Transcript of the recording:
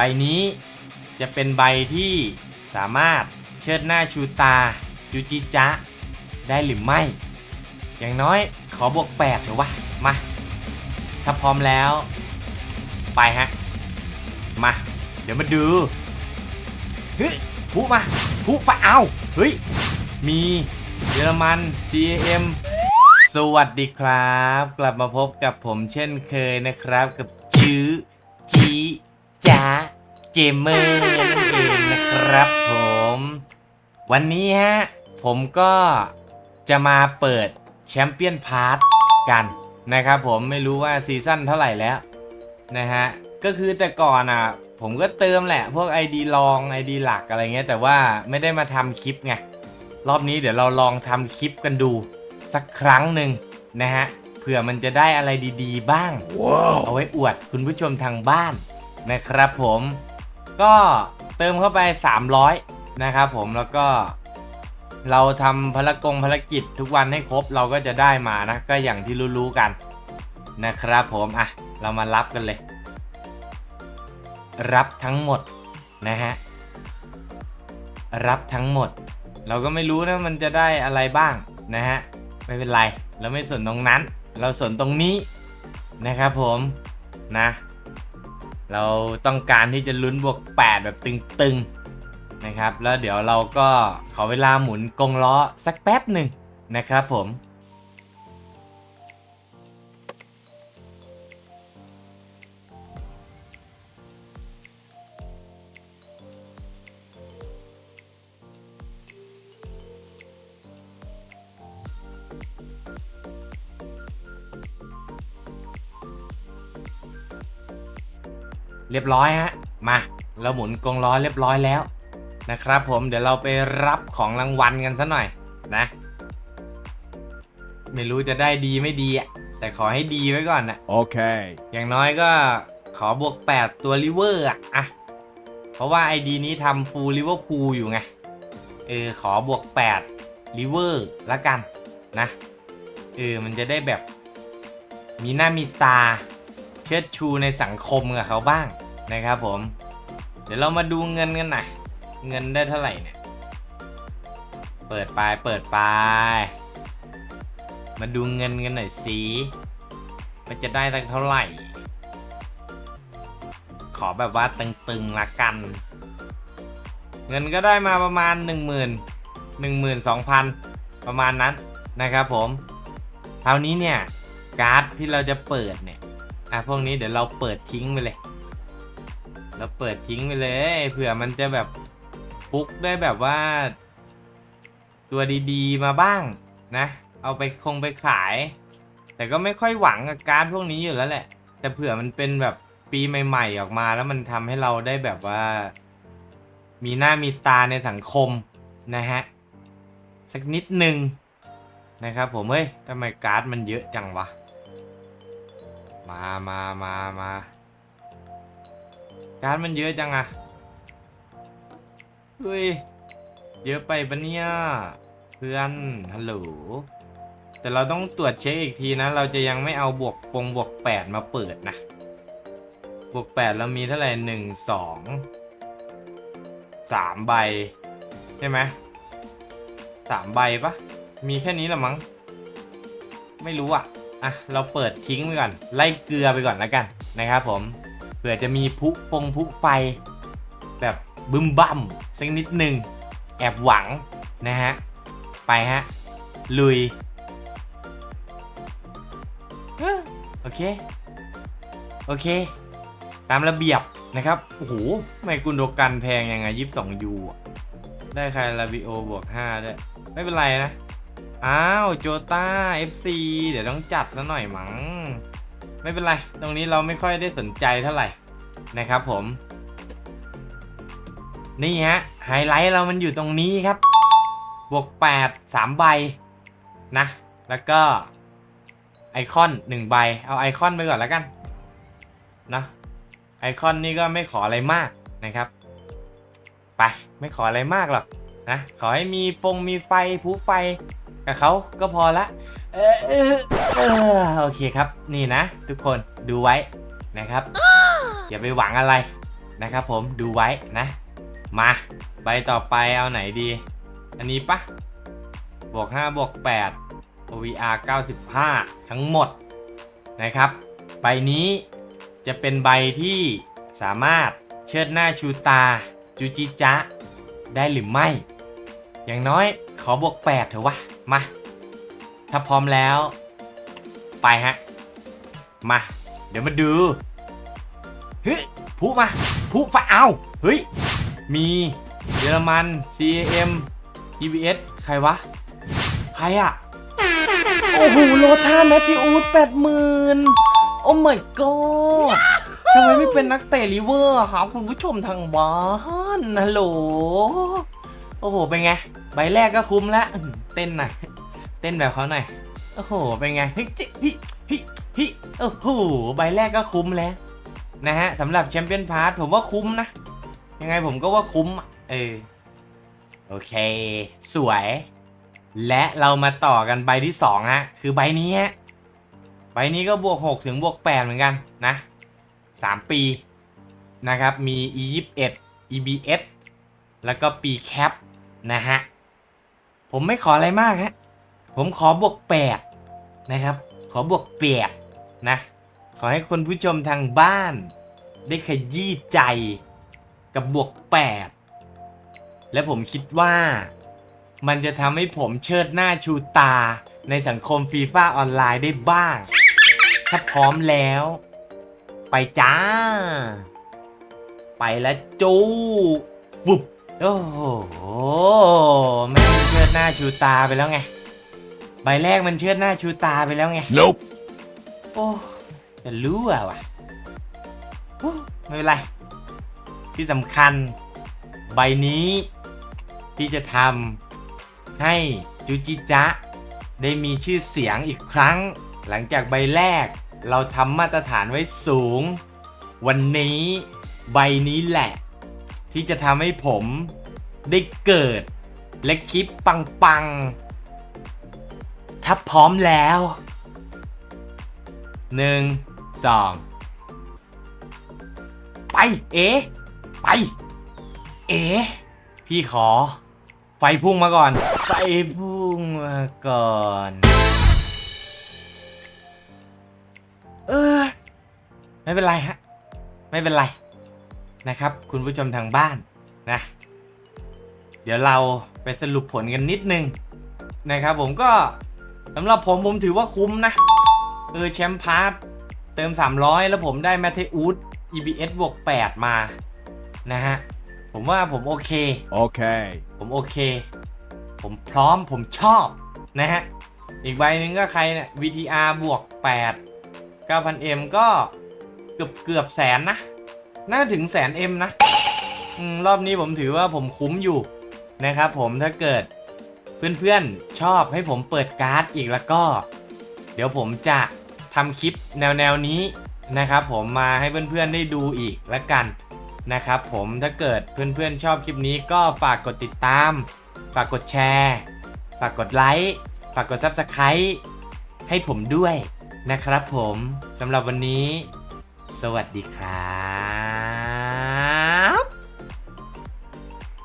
บนี้จะเป็นใบที่สามารถเชิดหน้าชูตาจูจิจะได้หรือไม่ อย่างน้อยขอบวก8หรือวะ มา ถ้าพร้อมแล้ว ไปฮะ มา เดี๋ยวมาดู เฮ้ยผู้มาผู้ไฟเอาเฮ้ย มีเยอรมัน CAM สวัสดีครับ กลับมาพบกับผมเช่นเคยนะครับ กับจื้อจี จ้าเกมเมอร์นั่นเองนะครับผม วันนี้ฮะ ผมก็จะมาเปิดแชมเปี้ยนพาร์ทกันนะครับผมไม่รู้ว่าซีซั่นเท่าไหร่แล้วนะฮะ ก็คือแต่ก่อนอะ ผมก็เติมแหละ พวก ID รอง ID หลักอะไรเงี้ยแต่ว่าไม่ได้มาทำคลิปไง รอบนี้เดี๋ยวเราลองทำคลิปกันดู สักครั้งหนึ่งนะฮะเผื่อมันจะได้อะไรดีๆ บ้างเอาไว้อวดคุณผู้ชมทางบ้าน นะครับผมก็เติมเข้าไป 300 นะครับผมแล้วก็เราทำภารกงภารกิจทุกวันให้ครบเราก็จะได้มานะ ก็อย่างที่รู้ๆกันนะครับผมอะเรามารับกันเลย รับทั้งหมดนะฮะรับทั้งหมด เราก็ไม่รู้นะมันจะได้อะไรบ้างนะฮะไม่เป็นไร เราไม่สนตรงนั้น เราสนตรงนี้นะครับผมนะ เราต้องการที่จะลุ้นบวก 8 แบบตึงๆนะครับ แล้วเดี๋ยวเราก็ขอเวลาหมุนกงล้อสักแป๊บหนึ่งนะครับผม เรียบร้อยฮะ มา เราหมุนกงล้อเรียบร้อยแล้วนะครับผมเดี๋ยวเราไปรับของรางวัลกันซะหน่อยนะ ไม่รู้จะได้ดีไม่ดีอะแต่ขอให้ดีไว้ก่อนนะ Okay. อย่างน้อยก็ขอบวก 8 ตัวริเวอร์อะอะเพราะว่า ID นี้ทำฟูลริเวอร์พูลอยู่ไง เออ ขอบวก8ริเวอร์ละกันนะ เออ มันจะได้แบบ มีหน้ามีตา เชิดชูในสังคมกับเขาบ้าง นะครับผม เดี๋ยวเรามาดูเงินกันหน่อยเงินได้เท่าไหร่เนี่ย เปิดไปเปิดไปมาดูเงินกันหน่อยสิมันจะได้ตั้งเท่าไหร่ ขอแบบว่าตึงๆละกัน เงินก็ได้มาประมาณ 1 0 0 0 0 1 2 0 0 0 ประมาณนั้นนะครับผมคราวนี้เนี่ยการ์ดที่เราจะเปิดเนี่ยอะพวกนี้เดี๋ยวเราเปิดทิ้งไปเลย เราเปิดทิ้งไปเลยเผื่อมันจะแบบฟุกได้แบบว่า ตัวดีๆมาบ้างนะ เอาไปคงไปขาย แต่ก็ไม่ค่อยหวังกับการ์ดพวกนี้อยู่แล้วแหละ แต่เผื่อมันเป็นแบบปีใหม่ๆออกมา แล้วมันทำให้เราได้แบบว่า มีหน้ามีตาในสังคมนะฮะสักนิดหนึ่งนะครับผมเฮ้ยทำไมการ์ดมันเยอะจังวะ มามามามา การ์ดมันเยอะจังอะเฮ้ย เยอะไปปะเนี่ย เพื่อน ฮัลโหล แต่เราต้องตรวจเช็คอีกทีนะ เราจะยังไม่เอาบวกปงบวก 8 มาเปิดนะ บวก 8 เรามีเท่าไหร่หนึ่งสองสามใบ ใช่ไหมสามใบปะมีแค่นี้ละมั้ง ไม่รู้อะ อะ เราเปิดทิ้งไปก่อน ไล่เกลือไปก่อนแล้วกันนะครับผม เผื่อจะมีพุฟงพุไฟ แบบบึมบั่มสักนิดหนึ่งแอบหวังนะฮะ ไปฮะ ลุย โอเค โอเค ตามระเบียบนะครับ โอ้โหทำไมกุนโดกันแพงยังไงยี่สิบสองยูได้ใครลาบิโอบวกห้าด้วย ไม่เป็นไรนะ อ้าว โจต้า FC เดี๋ยวต้องจัดซะหน่อยมั้ง ไม่เป็นไร ตรงนี้เราไม่ค่อยได้สนใจเท่าไหร่นะครับผม นี่ฮะไฮไลท์เรามันอยู่ตรงนี้ครับ บวก 8 3 ใบนะ แล้วก็ไอคอน 1 ใบ เอาไอคอนไปก่อนแล้วกันนะไอคอนนี่ก็ไม่ขออะไรมากนะครับ ไปไม่ขออะไรมากหรอกนะ ขอให้มีฟงมีไฟ ผู้ไฟกับเขาก็พอละ เออเออเออโอเคครับ นี่นะ ทุกคนดูไว้นะครับ อย่าไปหวังอะไรนะครับ ผมดูไว้นะ มาใบต่อไปเอาไหนดี อันนี้ปะบวก5บวก8 OVR 95 ทั้งหมดนะครับ ใบนี้จะเป็นใบที่สามารถเชิดหน้าชูตา จูจิจะได้หรือไม่ อย่างน้อยขอบวก 8 เถอะวะ มา ถ้าพร้อมแล้ว ไปฮะ มา เดี๋ยวมาดู เฮ้ยพูมาพูฟ้าเอาเฮ้ย มีเยอรมัน CAM EBS ใครวะ ใครอะโอ้โหโลท่าแมทธิอูดแปดหมื่นโอ้ my god ทำไมไม่เป็นนักเตะลิเวอร์ครับคุณผู้ชมทางบ้านฮัลโหล โอ้โห เป็นไง ใบแรกก็คุ้มแล้ว เต้นหน่อย เต้นแบบเขาหน่อย โอ้โห เป็นไงฮ้ยจิฮิฮิฮิโอ้โห ใบแรกก็คุ้มแล้ว นะฮะสำหรับแชมเปี้ยนพาร์ทผมว่าคุ้มนะ ยังไงผมก็ว่าคุ้ม เออ โอเค สวย และเรามาต่อกันใบที่2ฮะ คือใบนี้ฮะ ใบนี้ก็บวก 6 ถึงบวก 8 เหมือนกันนะ 3 ปีนะครับ มี e 2 1 ebs แล้วก็ปีแคปนะฮะ ผมไม่ขออะไรมากฮะ ผมขอบวก8นะครับ ขอบวก8นะ ขอให้คนผู้ชมทางบ้าน ได้ขยี้ใจกับบวก 8 และผมคิดว่า มันจะทำให้ผมเชิดหน้าชูตาในสังคมฟีฟ่าออนไลน์ได้บ้าง ถ้าพร้อมแล้ว ไปจ้า ไปแล้วจูฟุบโอ้โหแม่เชิดหน้าชูตาไปแล้วไง ใบแรกมันเชิดหน้าชูตาไปแล้วไง Nope. โอ้จะรู้อะวะโอ้ไม่เป็นไร ที่สำคัญ ใบนี้ที่จะทำให้จูจิจะได้มีชื่อเสียงอีกครั้ง หลังจากใบแรก เราทำมาตรฐานไว้สูง วันนี้ใบนี้แหละ ที่จะทำให้ผมได้เกิดและคลิปปังๆ ถ้าพร้อมแล้วหนึ่งสองไป เอ๋ไป เอ๋พี่ขอ ไฟพุ่งมาก่อน ไฟพุ่งมาก่อน เออ ไม่เป็นไรฮะ ไม่เป็นไร นะครับ คุณผู้ชมทางบ้านนะ เดี๋ยวเราไปสรุปผลกันนิดนึงนะครับผมก็ สำหรับผมผมถือว่าคุ้มนะ เออแชมป์พาร์ทเติม 300 แล้วผมได้แมทเทอูด EBS บวก8มา นะฮะ ผมว่าผมโอเค Okay. ผมโอเค ผมพร้อมผมชอบ นะฮะ อีกใบหนึ่งก็ใครเนี่ย VTR บวก8 9,000M ก็เกือบเกือบแสนนะ น่าถึงแสน M นะอมรอบนี้ผมถือว่าผมคุ้มอยู่นะครับผมถ้าเกิด เพื่อนๆชอบให้ผมเปิดการ์ดอีกแล้วก็ เดี๋ยวผมจะทำคลิปแนวๆนี้นะครับผมมาให้เพื่อนๆได้ดูอีกแล้วกันนะครับผมถ้าเกิดเพื่อนๆชอบคลิปนี้ก็ฝากกดติดตาม ฝากกดแชร์ ฝากกดไลค์ฝากกด Subscribe ให้ผมด้วยนะครับผมสำหรับวันนี้ สวัสดีครับ